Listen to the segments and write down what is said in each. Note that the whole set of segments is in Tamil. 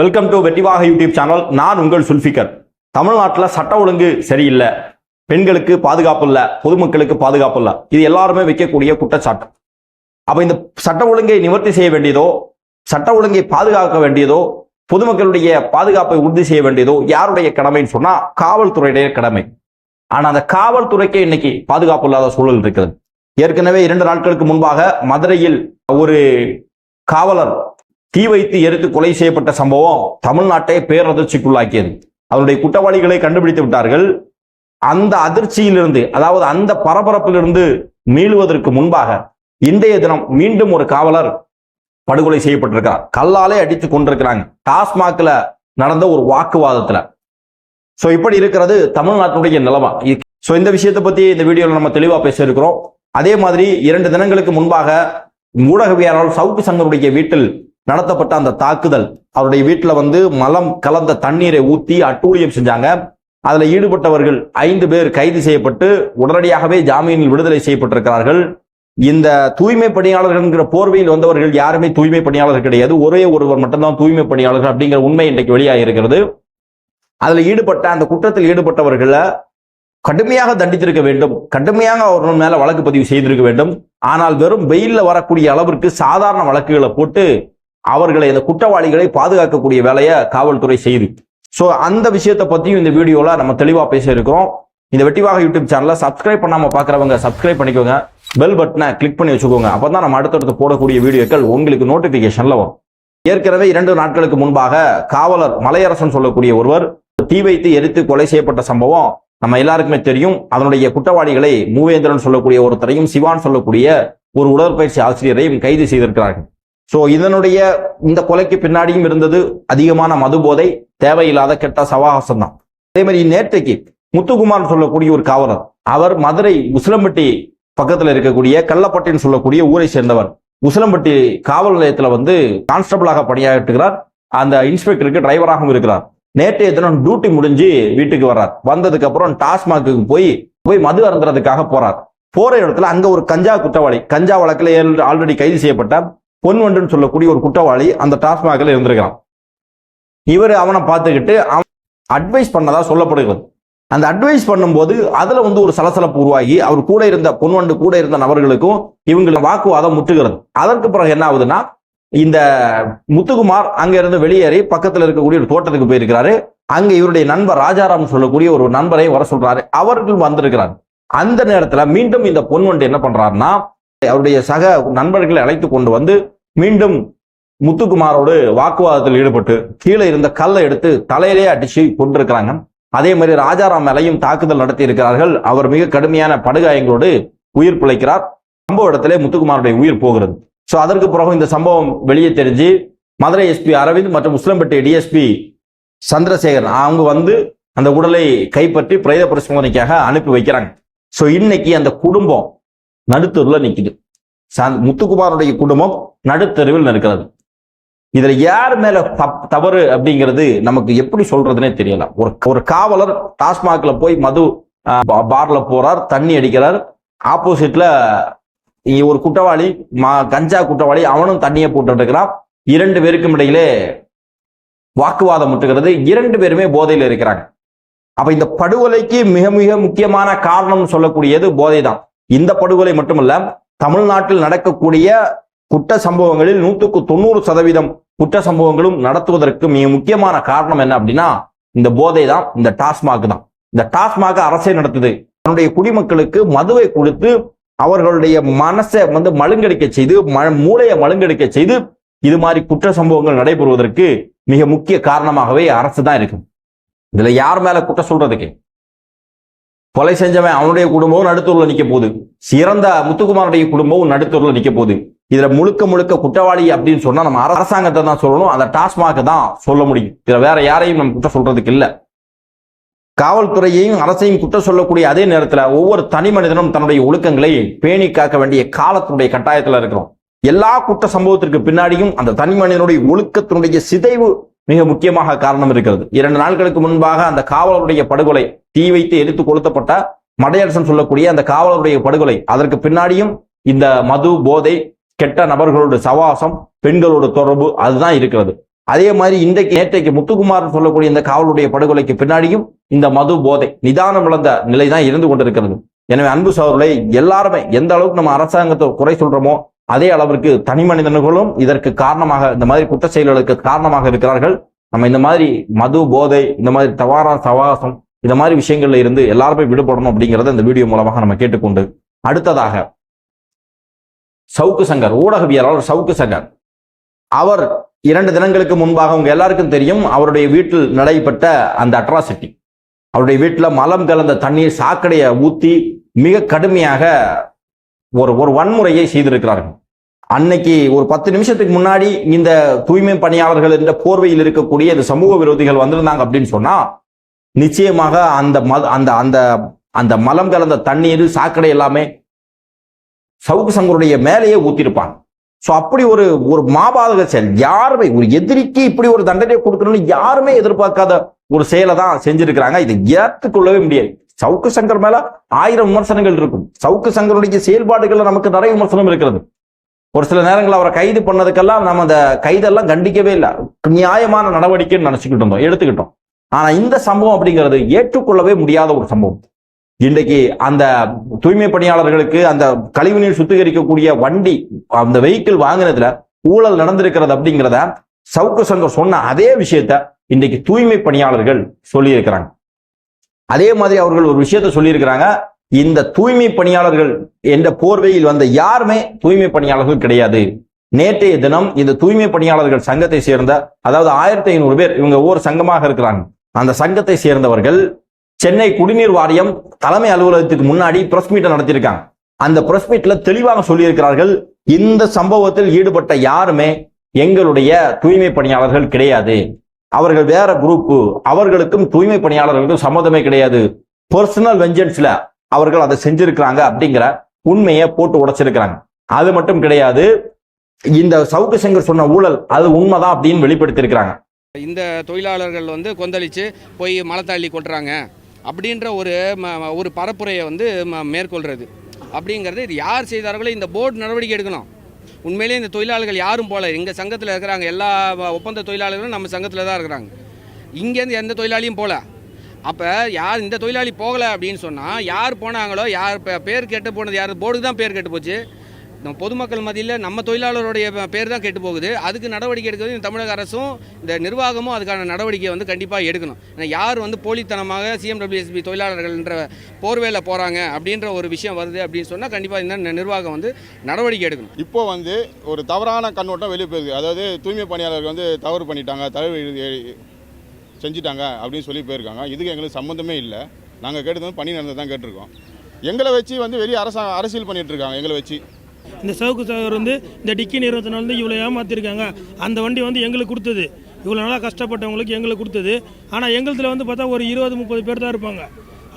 வெல்கம் டு வெட்டிவாக யூடியூப் சேனல் நான் உங்கள் சுல்ஃபிகர். தமிழ்நாட்டில் சட்ட ஒழுங்கு சரியில்லை. பெண்களுக்கு பாதுகாப்பு இல்லை. பொதுமக்களுக்கு பாதுகாப்பு இல்லை. இது எல்லாருமே வைக்கக்கூடிய குற்றச்சாட்டு. அப்போ இந்த சட்ட ஒழுங்கை நிவர்த்தி செய்ய வேண்டியதோ சட்ட ஒழுங்கை பாதுகாக்க வேண்டியதோ பொதுமக்களுடைய பாதுகாப்பை உறுதி செய்ய வேண்டியதோ யாருடைய கடமைன்னு சொன்னால் காவல்துறையுடைய கடமை. ஆனால் அந்த காவல்துறைக்கே இன்னைக்கு பாதுகாப்பு இல்லாத சூழல் இருக்கிறது. ஏற்கனவே இரண்டு நாட்களுக்கு முன்பாக மதுரையில் ஒரு காவலர் தீ வைத்து எரித்து கொலை செய்யப்பட்ட சம்பவம் தமிழ்நாட்டை பேரதிர்ச்சிக்குள்ளாக்கியது. அதனுடைய குற்றவாளிகளை கண்டுபிடித்து விட்டார்கள். அந்த அதிர்ச்சியிலிருந்து அதாவது அந்த பரபரப்பிலிருந்து மீளுவதற்கு முன்பாக இன்றைய தினம் மீண்டும் ஒரு காவலர் படுகொலை செய்யப்பட்டிருக்கார் கல்லாலே அடித்து கொண்டிருக்கிறாங்க. டாஸ்மாக்ல நடந்த ஒரு வாக்குவாதத்துல. சோ இப்படி இருக்கிறது தமிழ்நாட்டினுடைய நிலைமை. சோ இந்த விஷயத்தை பத்தி இந்த வீடியோல நம்ம தெளிவா பேச இருக்கிறோம். அதே மாதிரி இரண்டு தினங்களுக்கு முன்பாக ஊடகவியலாளர் சவுக்கு சங்கருடைய வீட்டில் நடத்தப்பட்ட அந்த தாக்குதல் அவருடைய வீட்டில் வந்து மலம் கலந்த தண்ணீரை ஊற்றி அட்டூழியம் செஞ்சாங்க. அதில் ஈடுபட்டவர்கள் ஐந்து பேர் கைது செய்யப்பட்டு உடனடியாகவே ஜாமீனில் விடுதலை செய்யப்பட்டிருக்கிறார்கள். இந்த தூய்மை பணியாளர்கள் என்கிற போர்வையில் வந்தவர்கள் யாருமே தூய்மை பணியாளர்கள் கிடையாது. ஒரே ஒருவர் மட்டும்தான் தூய்மை பணியாளர்கள் அப்படிங்கிற உண்மை இன்றைக்கு வெளியாக இருக்கிறது. அதில் ஈடுபட்ட அந்த குற்றத்தில் ஈடுபட்டவர்களை கடுமையாக தண்டித்திருக்க வேண்டும். கடுமையாக அவர் மேல வழக்கு பதிவு செய்திருக்க வேண்டும். ஆனால் வெறும் வெயிலில் வரக்கூடிய அளவிற்கு சாதாரண வழக்குகளை போட்டு அவர்களை அந்த குற்றவாளிகளை பாதுகாக்கக்கூடிய வேலையை காவல்துறை செய்யுது ஸோ அந்த விஷயத்தை பற்றியும் இந்த வீடியோவில் நம்ம தெளிவா பேச இருக்கிறோம் இந்த வெட்டிவாக யூடியூப் சேனலை சப்ஸ்கிரைப் பண்ணாம பார்க்குறவங்க சப்ஸ்கிரைப் பண்ணிக்கோங்க. பெல் பட்டனை கிளிக் பண்ணி வச்சுக்கோங்க. அப்பதான் நம்ம அடுத்தடுத்து போடக்கூடிய வீடியோக்கள் உங்களுக்கு நோட்டிஃபிகேஷனில் வரும். ஏற்கனவே இரண்டு நாட்களுக்கு முன்பாக காவலர் மலையரசன் சொல்லக்கூடிய ஒருவர் தீ வைத்து எரித்து கொலை செய்யப்பட்ட சம்பவம் நம்ம எல்லாருக்குமே தெரியும். அதனுடைய குற்றவாளிகளை மூவேந்திரன் சொல்லக்கூடிய ஒருத்தரையும் சிவான் சொல்லக்கூடிய ஒரு உடற்பயிற்சி ஆசிரியரையும் கைது செய்திருக்கிறார்கள். சோ இதனுடைய இந்த கொலைக்கு பின்னாடியும் இருந்தது அதிகமான மது போதை தேவையில்லாத கெட்ட சவாசம் தான் அதே மாதிரி நேற்றைக்கு முத்துக்குமார் சொல்லக்கூடிய ஒரு காவலர் அவர் மதுரை உசிலம்பட்டி பக்கத்துல இருக்கக்கூடிய கள்ளப்பட்டின்னு சொல்லக்கூடிய ஊரை சேர்ந்தவர். உசிலம்பட்டி காவல் நிலையத்துல வந்து கான்ஸ்டபிளாக பணியாற்றுகிறார். அந்த இன்ஸ்பெக்டருக்கு டிரைவராகவும் இருக்கிறார். நேற்றைய தினம் டியூட்டி முடிஞ்சு வீட்டுக்கு வர்றார். வந்ததுக்கு அப்புறம் டாஸ்மாக்கு போய் போய் மது அருந்துறதுக்காக போறார். போற இடத்துல அங்க ஒரு கஞ்சா குற்றவாளி கஞ்சா வழக்கில் ஆல்ரெடி கைது செய்யப்பட்ட பொன்வண்டுன்னு சொல்லக்கூடிய ஒரு குற்றவாளி அந்த டாஸ்மாகில் இருந்திருக்கிறான். இவர் அவனை பார்த்துக்கிட்டு அவன் அட்வைஸ் பண்ணதா சொல்லப்படுகிறது. அந்த அட்வைஸ் பண்ணும்போது அதுல வந்து ஒரு சலசலப்பு உருவாகி அவர் கூட இருந்த பொன்வண்டு கூட இருந்த நபர்களுக்கும் இவங்கள வாக்குவாதம் முட்டுகிறது. அதற்கு பிறகு என்ன ஆகுதுன்னா இந்த முத்துக்குமார் அங்க இருந்து வெளியேறி பக்கத்தில் இருக்கக்கூடிய ஒரு தோட்டத்துக்கு போயிருக்கிறாரு. அங்க இவருடைய நண்பர் ராஜாராம் சொல்லக்கூடிய ஒரு நண்பரை வர சொல்றாரு. அவர்கள் வந்திருக்கிறார். அந்த நேரத்துல மீண்டும் இந்த பொன்வண்டு என்ன பண்றாருன்னா அவருடைய சக நண்பர்களை அழைத்து கொண்டு வந்து மீண்டும் முத்துக்குமாரோடு வாக்குவாதத்தில் ஈடுபட்டு கீழே இருந்த கல்லை எடுத்து தலையிலே அடிச்சு கொண்டிருக்கிறாங்க அதே மாதிரி ராஜாராம் மேலையும் தாக்குதல் நடத்தி இருக்கிறார்கள். அவர் மிக கடுமையான படுகாயங்களோடு உயிர் பிழைக்கிறார். சம்பவ இடத்திலே முத்துக்குமாருடைய உயிர் போகிறது. ஸோ அதற்கு பிறகு இந்த சம்பவம் வெளியே தெரிஞ்சு மதுரை எஸ்பி அரவிந்த் மற்றும் முஸ்லம்பட்டி டிஎஸ்பி சந்திரசேகர் அவங்க வந்து அந்த உடலை கைப்பற்றி பிரேத பரிசோதனைக்காக அனுப்பி வைக்கிறாங்க. ஸோ இன்னைக்கு அந்த குடும்பம் நடுத்தூர்ல நிற்குது முத்துக்குமாருடைய குடும்பம் நடுத்தருவில் நிற்கிறது இதுல யார் மேல தப்- தவறு அப்படிங்கிறது நமக்கு எப்படி சொல்றதுனே தெரியல. ஒரு ஒரு காவலர் டாஸ்மாக்ல போய் மது பா- பார்ல போறார் தண்ணி அடிக்கிறார். ஆப்போசிட்ல ஒரு குற்றவாளி மா- கஞ்சா குற்றவாளி அவனும் தண்ணியை போட்டு இருக்கிறான் இரண்டு பேருக்கும் இடையிலே வாக்குவாதம் முட்டுகிறது. இரண்டு பேருமே போதையில் இருக்கிறாங்க. அப்ப இந்த படுகொலைக்கு மிக மிக முக்கியமான காரணம் சொல்லக்கூடியது போதை தான் இந்த படுகொலை மட்டுமல்ல தமிழ்நாட்டில் நடக்கக்கூடிய குற்ற சம்பவங்களில் நூற்றுக்கு தொண்ணூறு சதவீதம் குற்ற சம்பவங்களும் நடத்துவதற்கு மிக முக்கியமான காரணம் என்ன அப்படின்னா இந்த போதை தான் இந்த டாஸ்மாக் தான். இந்த டாஸ்மாக அரசே நடத்துது. தன்னுடைய குடிமக்களுக்கு மதுவை கொடுத்து அவர்களுடைய மனசை வந்து மழுங்கடிக்க செய்து ம- மூளையை மழுங்கடிக்க செய்து இது மாதிரி குற்ற சம்பவங்கள் நடைபெறுவதற்கு மிக முக்கிய காரணமாகவே அரசு தான் இருக்கும் இதுல யார் மேல குற்றம் சொல்றதுக்கு? கொலை செஞ்சவன் அவனுடைய குடும்பமும் நடுத்தூர்ல நிக்க போகுது. சிறந்த முத்துக்குமாருடைய குடும்பமும் நடுத்தூர்ல நிக்க போகுது. இதுல முழுக்க முழுக்க குற்றவாளி அப்படின்னு சொன்னா நம்ம அரசாங்கத்தை தான் சொல்லணும். அந்த டாஸ்மாக தான் சொல்ல முடியும். இதுல வேற யாரையும் நம்ம குற்றம் சொல்றதுக்கு இல்ல. காவல்துறையையும் அரசையும் குற்றம் சொல்லக்கூடிய அதே நேரத்துல ஒவ்வொரு தனி மனிதனும் தன்னுடைய ஒழுக்கங்களை பேணி காக்க வேண்டிய காலத்தினுடைய கட்டாயத்துல இருக்கிறோம். எல்லா குற்ற சம்பவத்திற்கு பின்னாடியும் அந்த தனி மனிதனுடைய ஒழுக்கத்தினுடைய சிதைவு மிக முக்கியமாக காரணம் இருக்கிறது. இரண்டு நாட்களுக்கு முன்பாக அந்த காவலருடைய படுகொலை தீ வைத்து எரித்து கொளுத்தப்பட்ட மடையரசன் சொல்லக்கூடிய அந்த காவலருடைய படுகொலை அதற்கு பின்னாடியும் இந்த மது போதை கெட்ட நபர்களோட சவாசம் பெண்களோட தொடர்பு அதுதான் இருக்கிறது. அதே மாதிரி இன்றைக்கு நேற்றைக்கு முத்துக்குமார் சொல்லக்கூடிய இந்த காவலுடைய படுகொலைக்கு பின்னாடியும் இந்த மது போதை நிதானம் இழந்த நிலை தான் இருந்து கொண்டிருக்கிறது. எனவே அன்பு சோதரர்களை எல்லாருமே எந்த அளவுக்கு நம்ம அரசாங்கத்தை குறை சொல்றோமோ அதே அளவிற்கு தனி மனிதர்களும் இதற்கு காரணமாக இந்த மாதிரி குற்ற செயல்களுக்கு காரணமாக இருக்கிறார்கள். நம்ம இந்த மாதிரி மது போதை இந்த மாதிரி தவாரா சவாசம் இந்த மாதிரி விஷயங்கள்ல இருந்து எல்லாருமே விடுபடணும் அப்படிங்கறத இந்த வீடியோ மூலமாக நம்ம கேட்டுக்கொண்டு அடுத்ததாக சவுக்கு சங்கர் ஊடகவியலாளர் சவுக்கு சங்கர். அவர் இரண்டு தினங்களுக்கு முன்பாக உங்க எல்லாருக்கும் தெரியும் அவருடைய வீட்டில் நடைபெற்ற அந்த அட்ராசிட்டி. அவருடைய வீட்டில் மலம் கலந்த தண்ணீர் சாக்கடையை ஊத்தி மிக கடுமையாக ஒரு ஒரு வன்முறையை செய்திருக்கிறார்கள். அன்னைக்கு ஒரு பத்து நிமிஷத்துக்கு முன்னாடி இந்த தூய்மை பணியாளர்கள் என்ற போர்வையில் இருக்கக்கூடிய இந்த சமூக விரோதிகள் வந்திருந்தாங்க அப்படின்னு சொன்னா நிச்சயமாக அந்த ம- அந்த அந்த அந்த மலம் கலந்த தண்ணீர் சாக்கடை எல்லாமே சவுக்கு சங்கருடைய மேலேயே ஊத்திருப்பாங்க. ஸோ அப்படி ஒரு ஒரு மாபாதக செயல் யாருமே ஒரு எதிரிக்கு இப்படி ஒரு தண்டனை கொடுக்கணும்னு யாருமே எதிர்பார்க்காத ஒரு செயலை தான் செஞ்சிருக்கிறாங்க. இதை ஏற்றுக்கொள்ளவே முடியாது சவுக்கு சங்கர் மேல ஆயிரம் விமர்சனங்கள் இருக்கும். சவுக்கு சங்கருடைய செயல்பாடுகள்ல நமக்கு நிறைய விமர்சனம் இருக்கிறது. ஒரு சில நேரங்கள் அவரை கைது பண்ணதுக்கெல்லாம் நம்ம அந்த கைதெல்லாம் கண்டிக்கவே இல்லை. நியாயமான நடவடிக்கைன்னு நினைச்சுக்கிட்டு இருந்தோம் எடுத்துக்கிட்டோம். ஆனா இந்த சம்பவம் அப்படிங்கிறது ஏற்றுக்கொள்ளவே முடியாத ஒரு சம்பவம். இன்றைக்கு அந்த தூய்மை பணியாளர்களுக்கு அந்த கழிவுநீர் சுத்திகரிக்கக்கூடிய வண்டி அந்த வெஹிக்கிள் வாங்கினதுல ஊழல் நடந்திருக்கிறது அப்படிங்கிறத சவுக்கு சங்கர் சொன்ன அதே விஷயத்த இன்றைக்கு தூய்மை பணியாளர்கள் சொல்லியிருக்கிறாங்க. அதே மாதிரி அவர்கள் ஒரு விஷயத்த சொல்லியிருக்கிறாங்க. இந்த தூய்மை பணியாளர்கள் என்ற போர்வையில் வந்த யாருமே தூய்மை பணியாளர்கள் கிடையாது. நேற்றைய தினம் இந்த தூய்மை பணியாளர்கள் சங்கத்தை சேர்ந்த அதாவது ஆயிரத்தி ஐநூறு பேர் இவங்க ஒவ்வொரு சங்கமாக இருக்கிறாங்க. அந்த சங்கத்தை சேர்ந்தவர்கள் சென்னை குடிநீர் வாரியம் தலைமை அலுவலகத்துக்கு முன்னாடி பிரஸ் மீட்டை நடத்தியிருக்காங்க. அந்த பிரஸ் மீட்ல தெளிவாக சொல்லியிருக்கிறார்கள் இந்த சம்பவத்தில் ஈடுபட்ட யாருமே எங்களுடைய தூய்மை பணியாளர்கள் கிடையாது. அவர்கள் வேற குரூப் அவர்களுக்கும் தூய்மை பணியாளர்களுக்கும் சம்மதமே கிடையாது. பர்சனல் வெஞ்சன்ஸ்ல அவர்கள் அதை செஞ்சிருக்கிறாங்க அப்படிங்கிற உண்மையை போட்டு உடைச்சிருக்கிறாங்க. அது மட்டும் கிடையாது இந்த சவுக்கு சங்கர் சொன்ன ஊழல் அது உண்மைதான் அப்படின்னு வெளிப்படுத்தியிருக்கிறாங்க. இந்த தொழிலாளர்கள் வந்து கொந்தளித்து போய் மலை தள்ளி கொட்டுறாங்க அப்படின்ற ஒரு ம- ஒரு பரப்புரையை வந்து ம- மேற்கொள்கிறது அப்படிங்கிறது இது யார் செய்தார்களோ இந்த போர்டு நடவடிக்கை எடுக்கணும். உண்மையிலேயே இந்த தொழிலாளர்கள் யாரும் போல. எங்கள் சங்கத்தில் இருக்கிறாங்க எல்லா ஒப்பந்த தொழிலாளர்களும் நம்ம சங்கத்தில் தான் இருக்கிறாங்க. இங்கேருந்து எந்த தொழிலாளியும் போகல அப்போ யார் இந்த தொழிலாளி போகலை அப்படின்னு சொன்னால் யார் போனாங்களோ யார் பேர் கெட்டு போனது யார்? போர்டுக்கு தான் பேர் கெட்டு போச்சு. நம்ம பொதுமக்கள் மத்தியில் நம்ம தொழிலாளருடைய பேர் தான் கெட்டு போகுது. அதுக்கு நடவடிக்கை எடுக்கிறது இந்த தமிழக அரசும் இந்த நிர்வாகமும் அதுக்கான நடவடிக்கையை வந்து கண்டிப்பாக எடுக்கணும். ஏன்னா யார் வந்து போலித்தனமாக சிஎம்டபிள்யூஎஸ்பி தொழிலாளர்கள்ன்ற போர்வேல போகிறாங்க அப்படின்ற ஒரு விஷயம் வருது அப்படின்னு சொன்னால் கண்டிப்பாக இந்த நிர்வாகம் வந்து நடவடிக்கை எடுக்கணும். இப்போ வந்து ஒரு தவறான கண்ணோட்டம் வெளியே போயிருக்கு. அதாவது தூய்மை பணியாளர்கள் வந்து தவறு பண்ணிட்டாங்க தவறு செஞ்சிட்டாங்க செஞ்சுட்டாங்க அப்படின்னு சொல்லி போயிருக்காங்க. இதுக்கு எங்களுக்கு சம்மந்தமே இல்லை. நாங்கள் கேட்டது வந்து பணி நடந்தது தான் கேட்டிருக்கோம். எங்களை வச்சு வந்து வெளியே அரசாங்க அரசியல் பண்ணிகிட்டு இருக்காங்க எங்களை வச்சு. இந்த சவுக்கு சாகர் வந்து இந்த டிக்கி நிறுவனத்தினால வந்து இவ்வளோ ஏமாற்றிருக்காங்க அந்த வண்டி வந்து எங்களுக்கு கொடுத்தது. இவ்வளோ நல்லா கஷ்டப்பட்டவங்களுக்கு எங்களுக்கு கொடுத்தது. ஆனால் எங்களுதுல வந்து பார்த்தா ஒரு இருபது முப்பது பேர் தான் இருப்பாங்க.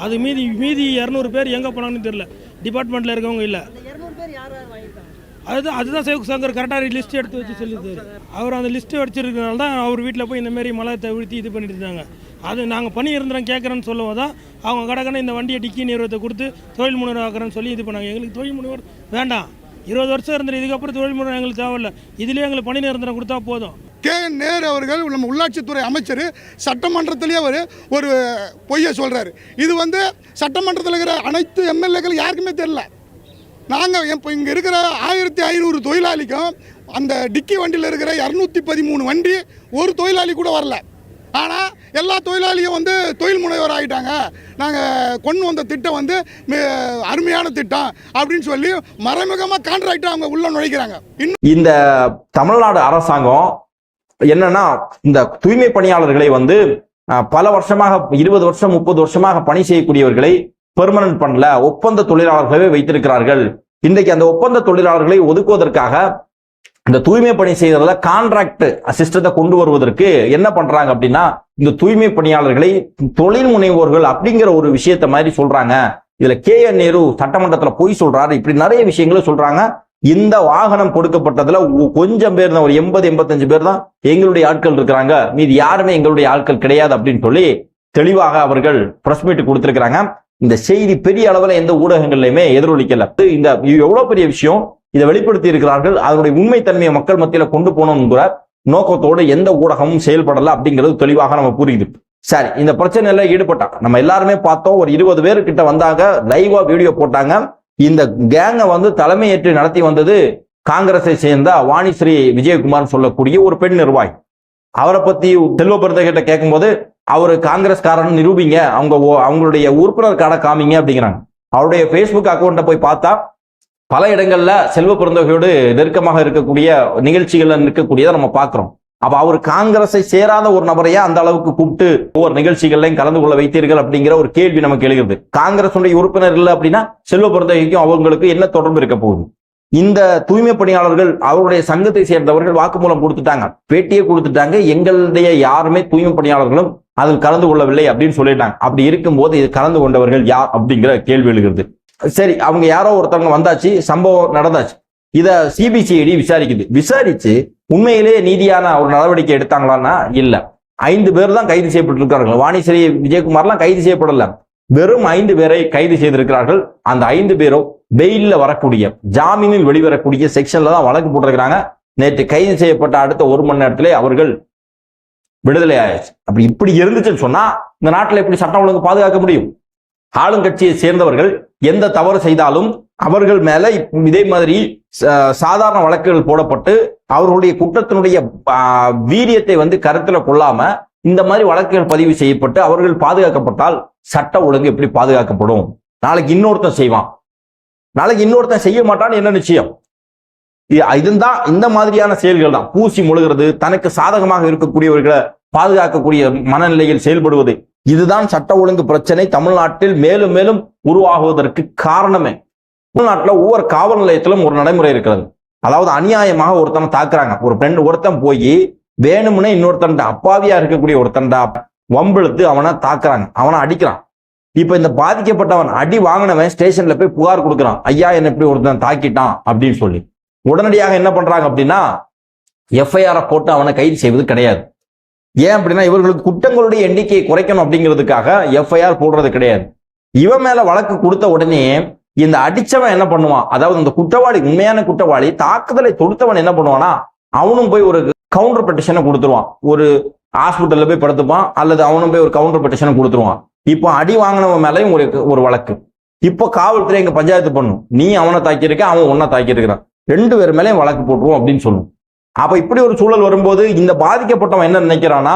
அது மீதி மீதி இரநூறு பேர் எங்கே போனாங்கன்னு தெரியல. டிபார்ட்மெண்ட்டில் இருக்கவங்க இல்லை. அதுதான் அதுதான் சவுக்கு சங்கர் கரெக்டாக லிஸ்ட் எடுத்து வச்சு சொல்லுது. அவர் அந்த லிஸ்ட்டு வச்சிருக்கனால தான் அவர் வீட்டில் போய் இந்த மாதிரி மலை தவிர்த்து இது பண்ணிட்டு இருந்தாங்க. அது நாங்கள் பணி இருந்துறோம் கேட்குறேன்னு சொல்லவும் தான் அவங்க கடற்கன இந்த வண்டியை டிக்கி நிறுவனத்தை கொடுத்து தொழில் முனைவர் ஆக்குறேன்னு சொல்லி இது பண்ணாங்க. எங்களுக்கு தொழில் முனைவர் வேண்டாம். இருபது வருஷம் இருந்தது இதுக்கப்புறம் தொழில் எங்களுக்கு தேவையில்ல. இதுலேயே எங்களுக்கு பணி நிரந்தரம் கொடுத்தா போதும். கே நேர் நேரு அவர்கள் நம்ம உள்ளாட்சித்துறை அமைச்சர் சட்டமன்றத்திலே அவர் ஒரு பொய்யை சொல்கிறாரு இது வந்து சட்டமன்றத்தில் இருக்கிற அனைத்து எம்எல்ஏக்கள் யாருக்குமே தெரில நாங்கள் இப்போ இங்கே இருக்கிற ஆயிரத்தி ஐநூறு தொழிலாளிக்கும் அந்த டிக்கி வண்டியில் இருக்கிற இரநூத்தி பதிமூணு வண்டி ஒரு தொழிலாளி கூட வரல. ஆனால் எல்லா தொழிலாளியும் வந்து தொழில் முனைவர் ஆகிட்டாங்க நாங்கள் கொண்டு வந்த திட்டம் வந்து அருமையான திட்டம் அப்படின்னு சொல்லி மறைமுகமாக கான்ட்ராக்டை அவங்க உள்ள நுழைக்கிறாங்க. இந்த தமிழ்நாடு அரசாங்கம் என்னன்னா இந்த தூய்மை பணியாளர்களை வந்து பல வருஷமாக இருபது வருஷம் முப்பது வருஷமாக பணி செய்யக்கூடியவர்களை பெர்மனன்ட் பண்ணல. ஒப்பந்த தொழிலாளர்களே வைத்திருக்கிறார்கள். இன்றைக்கு அந்த ஒப்பந்த தொழிலாளர்களை ஒதுக்குவதற்காக இந்த தூய்மை பணி செய்யறதுல கான்ட்ராக்ட் சிஸ்டத்தை கொண்டு வருவதற்கு என்ன பண்றாங்க அப்படின்னா இந்த தூய்மை பணியாளர்களை தொழில் முனைவோர்கள் அப்படிங்கிற ஒரு விஷயத்த மாதிரி சொல்றாங்க. இதுல கே என் நேரு சட்டமன்றத்துல பொய் சொல்றாரு. இப்படி நிறைய விஷயங்களை சொல்றாங்க. இந்த வாகனம் கொடுக்கப்பட்டதுல கொஞ்சம் பேர் தான் ஒரு எண்பது எண்பத்தஞ்சு பேர் தான் எங்களுடைய ஆட்கள் இருக்கிறாங்க. மீதி யாருமே எங்களுடைய ஆட்கள் கிடையாது அப்படின்னு சொல்லி தெளிவாக அவர்கள் பிரஸ் மீட் கொடுத்திருக்கிறாங்க. இந்த செய்தி பெரிய அளவில் எந்த ஊடகங்கள்லையுமே எதிரொலிக்கல. இந்த எவ்வளவு பெரிய விஷயம்? இதை வெளிப்படுத்தி இருக்கிறார்கள். அதனுடைய உண்மைத்தன்மையை மக்கள் மத்தியில கொண்டு போகணுங்கிற நோக்கத்தோடு எந்த ஊடகமும் செயல்படல அப்படிங்கிறது தெளிவாக நம்ம புரியுது. சரி இந்த பிரச்சனையில ஈடுபட்டான் நம்ம எல்லாருமே பார்த்தோம். ஒரு இருபது பேர் கிட்ட வந்தாங்க லைவா வீடியோ போட்டாங்க. இந்த கேங்கை வந்து தலைமையேற்று நடத்தி வந்தது காங்கிரஸை சேர்ந்த வாணிஸ்ரீ விஜயகுமார் சொல்லக்கூடிய ஒரு பெண் நிர்வாகி. அவரை பத்தி செல்வ கிட்ட கேட்கும்போது அவர் காங்கிரஸ்காரன் நிரூபிங்க. அவங்க ஓ- அவங்களுடைய உறுப்பினர் கார்டை காமிங்க அப்படிங்கிறாங்க. அவருடைய ஃபேஸ்புக் அக்கௌண்ட்டை போய் பார்த்தா பல இடங்கள்ல செல்வ பிறந்தவகையோடு நெருக்கமாக இருக்கக்கூடிய நிகழ்ச்சிகள்ல நிற்கக்கூடியதை நம்ம பார்க்குறோம். அப்ப அவர் காங்கிரஸை சேராத ஒரு நபரையா அந்த அளவுக்கு கூப்பிட்டு ஒவ்வொரு நிகழ்ச்சிகள்லையும் கலந்து கொள்ள வைத்தீர்கள் அப்படிங்கிற ஒரு கேள்வி நமக்கு எழுகிறது. காங்கிரசுடைய உறுப்பினர் இல்லை அப்படின்னா செல்வ பிறந்தகைக்கும் அவங்களுக்கு என்ன தொடர்பு இருக்க போகுது? இந்த தூய்மை பணியாளர்கள் அவருடைய சங்கத்தை சேர்ந்தவர்கள் வாக்குமூலம் கொடுத்துட்டாங்க. பேட்டியை கொடுத்துட்டாங்க. எங்களுடைய யாருமே தூய்மை பணியாளர்களும் அதில் கலந்து கொள்ளவில்லை அப்படின்னு சொல்லிட்டாங்க. அப்படி இருக்கும்போது இது கலந்து கொண்டவர்கள் யார் அப்படிங்கிற கேள்வி எழுகிறது. சரி அவங்க யாரோ ஒருத்தவங்க வந்தாச்சு சம்பவம் நடந்தாச்சு. இதை சிபிசிஐடி விசாரிக்குது. விசாரிச்சு உண்மையிலேயே நீதியான ஒரு நடவடிக்கை எடுத்தாங்களான்னா இல்லை. ஐந்து பேர் தான் கைது செய்யப்பட்டிருக்கிறார்கள். வாணிஸ்ரீ விஜயகுமார்லாம் கைது செய்யப்படல. வெறும் ஐந்து பேரை கைது செய்திருக்கிறார்கள். அந்த ஐந்து பேரும் வெயிலில் வரக்கூடிய ஜாமீனில் வெளிவரக்கூடிய செக்ஷன்ல தான் வழக்கு போட்டிருக்கிறாங்க. நேற்று கைது செய்யப்பட்ட அடுத்த ஒரு மணி நேரத்திலே அவர்கள் விடுதலை ஆயாச்சு அப்படி இப்படி இருந்துச்சுன்னு சொன்னா இந்த நாட்டில் எப்படி சட்டம் ஒழுங்கு பாதுகாக்க முடியும்? ஆளுங்கட்சியை சேர்ந்தவர்கள் எந்த தவறு செய்தாலும் அவர்கள் மேல இதே மாதிரி சாதாரண வழக்குகள் போடப்பட்டு அவர்களுடைய குற்றத்தினுடைய வீரியத்தை வந்து கருத்துல கொள்ளாம இந்த மாதிரி வழக்குகள் பதிவு செய்யப்பட்டு அவர்கள் பாதுகாக்கப்பட்டால் சட்ட ஒழுங்கு எப்படி பாதுகாக்கப்படும்? நாளைக்கு இன்னொருத்தன் செய்வான். நாளைக்கு இன்னொருத்தன் செய்ய மாட்டான்னு என்ன நிச்சயம்? இதுதான் இந்த மாதிரியான செயல்கள் தான் பூசி முழுகிறது தனக்கு சாதகமாக இருக்கக்கூடியவர்களை பாதுகாக்கக்கூடிய மனநிலையில் செயல்படுவது. இதுதான் சட்ட ஒழுங்கு பிரச்சனை தமிழ்நாட்டில் மேலும் மேலும் உருவாகுவதற்கு காரணமே. தமிழ்நாட்டில் ஒவ்வொரு காவல் நிலையத்திலும் ஒரு நடைமுறை இருக்கிறது. அதாவது அநியாயமாக ஒருத்தனை தாக்குறாங்க. ஒரு பெண் ஒருத்தன் போய் வேணும்னே இன்னொருத்தன்டா அப்பாவியா இருக்கக்கூடிய ஒருத்தன்டா வம்பிழுத்து அவனை தாக்குறாங்க. அவனை அடிக்கிறான். இப்ப இந்த பாதிக்கப்பட்டவன் அடி வாங்கினவன் ஸ்டேஷன்ல போய் புகார் கொடுக்குறான். ஐயா என்ன இப்படி ஒருத்தன் தாக்கிட்டான் அப்படின்னு சொல்லி. உடனடியாக என்ன பண்றாங்க அப்படின்னா எஃப்ஐஆரை போட்டு அவனை கைது செய்வது கிடையாது. ஏன் அப்படின்னா இவர்களுக்கு குற்றங்களுடைய எண்ணிக்கையை குறைக்கணும் அப்படிங்கிறதுக்காக எஃப்ஐஆர் போடுறது கிடையாது. இவன் மேல வழக்கு கொடுத்த உடனே இந்த அடிச்சவன் என்ன பண்ணுவான்? அதாவது இந்த குற்றவாளி உண்மையான குற்றவாளி தாக்குதலை தொடுத்தவன் என்ன பண்ணுவானா அவனும் போய் ஒரு கவுண்டர் பெட்டிஷனை கொடுத்துருவான். ஒரு ஹாஸ்பிட்டல்ல போய் படுத்துப்பான் அல்லது அவனும் போய் ஒரு கவுண்டர் பெட்டிஷனை கொடுத்துருவான். இப்போ அடி வாங்கினவன் மேலேயும் ஒரு ஒரு வழக்கு. இப்போ காவல்துறை எங்க பஞ்சாயத்து பண்ணும். நீ அவனை தாக்கியிருக்க அவன் உன்னை தாக்கியிருக்கிறான். ரெண்டு பேர் மேலேயும் வழக்கு போட்டுருவோம் அப்படின்னு சொல்லும் அப்போ இப்படி ஒரு சூழல் வரும்போது இந்த பாதிக்கப்பட்டவன் என்ன நினைக்கிறான்னா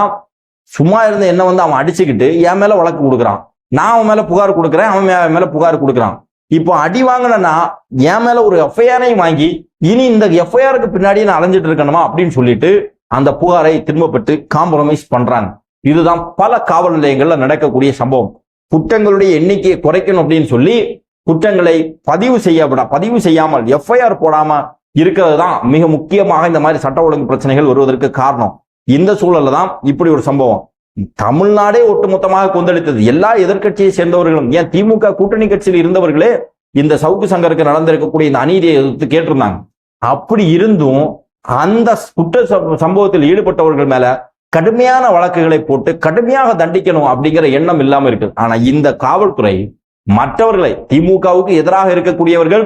சும்மா இருந்த என்ன வந்து அவன் அடிச்சுக்கிட்டு என் மேல வழக்கு கொடுக்குறான். நான் அவன் மேல புகார் கொடுக்குறேன் அவன் மே- மேல புகார் கொடுக்குறான். இப்போ அடி வாங்கினா என் மேல ஒரு எஃப்ஐஆரையும் வாங்கி இனி இந்த எஃப்ஐஆருக்கு பின்னாடி நான் அலைஞ்சிட்டு இருக்கணுமா அப்படின்னு சொல்லிட்டு அந்த புகாரை திரும்ப பெற்று காம்ப்ரமைஸ் பண்றாங்க. இதுதான் பல காவல் நிலையங்கள்ல நடக்கக்கூடிய சம்பவம். குற்றங்களுடைய எண்ணிக்கையை குறைக்கணும் அப்படின்னு சொல்லி குற்றங்களை பதிவு செய்யப்பட பதிவு செய்யாமல் எஃப்ஐஆர் போடாம இருக்கிறது தான் மிக முக்கியமாக இந்த மாதிரி சட்ட ஒழுங்கு பிரச்சனைகள் வருவதற்கு காரணம். இந்த சூழல்ல தான் இப்படி ஒரு சம்பவம். தமிழ்நாடே ஒட்டுமொத்தமாக கொந்தளித்தது. எல்லா எதிர்க்கட்சியை சேர்ந்தவர்களும் ஏன் திமுக கூட்டணி கட்சியில் இருந்தவர்களே இந்த சவுக்கு சங்கருக்கு நடந்திருக்கக்கூடிய இந்த அநீதியை எதிர்த்து கேட்டிருந்தாங்க. அப்படி இருந்தும் அந்த குற்ற சம்பவத்தில் ஈடுபட்டவர்கள் மேல கடுமையான வழக்குகளை போட்டு கடுமையாக தண்டிக்கணும் அப்படிங்கிற எண்ணம் இல்லாம இருக்கு. ஆனா இந்த காவல்துறை மற்றவர்களை திமுகவுக்கு எதிராக இருக்கக்கூடியவர்கள்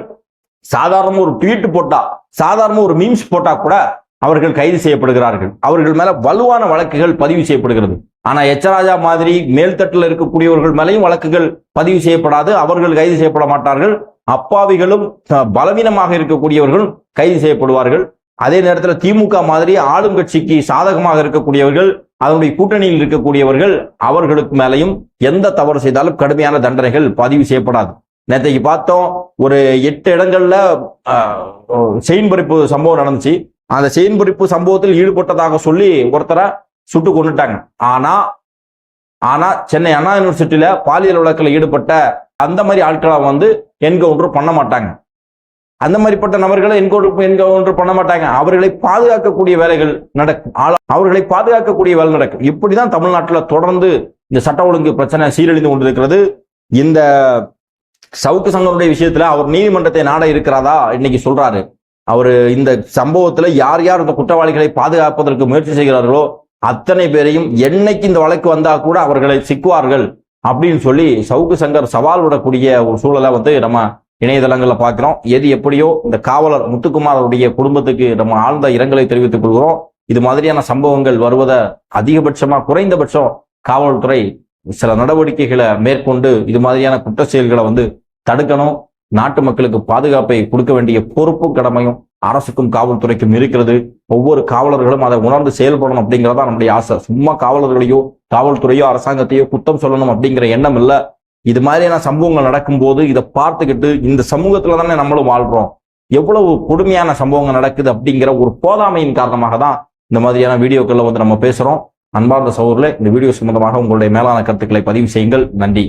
சாதாரண ஒரு ட்வீட் போட்டா சாதாரண ஒரு மீம்ஸ் போட்டா கூட அவர்கள் கைது செய்யப்படுகிறார்கள். அவர்கள் மேல வலுவான வழக்குகள் பதிவு செய்யப்படுகிறது. ஆனா எச்சராஜா மாதிரி மேல்தட்டில் இருக்கக்கூடியவர்கள் மேலேயும் வழக்குகள் பதிவு செய்யப்படாது அவர்கள் கைது செய்யப்பட மாட்டார்கள். அப்பாவிகளும் பலவீனமாக இருக்கக்கூடியவர்கள் கைது செய்யப்படுவார்கள். அதே நேரத்தில் திமுக மாதிரி ஆளும் கட்சிக்கு சாதகமாக இருக்கக்கூடியவர்கள் அதனுடைய கூட்டணியில் இருக்கக்கூடியவர்கள் அவர்களுக்கு மேலையும் எந்த தவறு செய்தாலும் கடுமையான தண்டனைகள் பதிவு செய்யப்படாது. நேற்றைக்கு பார்த்தோம் ஒரு எட்டு இடங்கள்ல செயின் பறிப்பு சம்பவம் நடந்துச்சு. அந்த செயின் பறிப்பு சம்பவத்தில் ஈடுபட்டதாக சொல்லி ஒருத்தரை சுட்டு கொண்டுட்டாங்க ஆனா ஆனா சென்னை அண்ணா யூனிவர்சிட்டியில பாலியல் வழக்கில் ஈடுபட்ட அந்த மாதிரி ஆட்களை வந்து என்கவுண்டர் பண்ண மாட்டாங்க. அந்த மாதிரிப்பட்ட நபர்களை என்கவுண்டர் என்கவுண்டர் பண்ண மாட்டாங்க. அவர்களை பாதுகாக்கக்கூடிய வேலைகள் நடக்கும். அவர்களை பாதுகாக்கக்கூடிய வேலை நடக்கும். இப்படிதான் தமிழ்நாட்டில் தொடர்ந்து இந்த சட்ட ஒழுங்கு பிரச்சனை சீரழிந்து கொண்டிருக்கிறது. இந்த சவுக்கு சங்கருடைய விஷயத்துல அவர் நீதிமன்றத்தை நாட இருக்கிறாரா? இன்னைக்கு சொல்றாரு. அவர் இந்த சம்பவத்துல யார் யார் இந்த குற்றவாளிகளை பாதுகாப்பதற்கு முயற்சி செய்கிறார்களோ அத்தனை பேரையும் என்னைக்கு இந்த வழக்கு வந்தா கூட அவர்களை சிக்குவார்கள் அப்படின்னு சொல்லி சவுக்கு சங்கர் சவால் விடக்கூடிய ஒரு சூழலை வந்து நம்ம இணையதளங்களில் பார்க்கிறோம். எது எப்படியோ இந்த காவலர் முத்துக்குமார் அவருடைய குடும்பத்துக்கு நம்ம ஆழ்ந்த இரங்கலை தெரிவித்துக் கொள்கிறோம். இது மாதிரியான சம்பவங்கள் வருவதை அதிகபட்சமா குறைந்தபட்சம் காவல்துறை சில நடவடிக்கைகளை மேற்கொண்டு இது மாதிரியான குற்ற செயல்களை வந்து தடுக்கணும். நாட்டு மக்களுக்கு பாதுகாப்பை கொடுக்க வேண்டிய பொறுப்பும் கடமையும் அரசுக்கும் காவல்துறைக்கும் இருக்கிறது. ஒவ்வொரு காவலர்களும் அதை உணர்ந்து செயல்படணும் அப்படிங்கிறதா நம்முடைய ஆசை. சும்மா காவலர்களையோ காவல்துறையோ அரசாங்கத்தையோ குத்தம் சொல்லணும் அப்படிங்கிற எண்ணம் இல்ல. இது மாதிரியான சம்பவங்கள் நடக்கும்போது இதை பார்த்துக்கிட்டு இந்த சமூகத்துல தானே நம்மளும் வாழ்றோம். எவ்வளவு கொடுமையான சம்பவங்கள் நடக்குது அப்படிங்கிற ஒரு போதாமையின் காரணமாக தான் இந்த மாதிரியான வீடியோக்களை வந்து நம்ம பேசுறோம். அன்பார்ந்த சௌரில் இந்த வீடியோ சம்பந்தமாக உங்களுடைய மேலான கருத்துக்களை பதிவு செய்யுங்கள். நன்றி.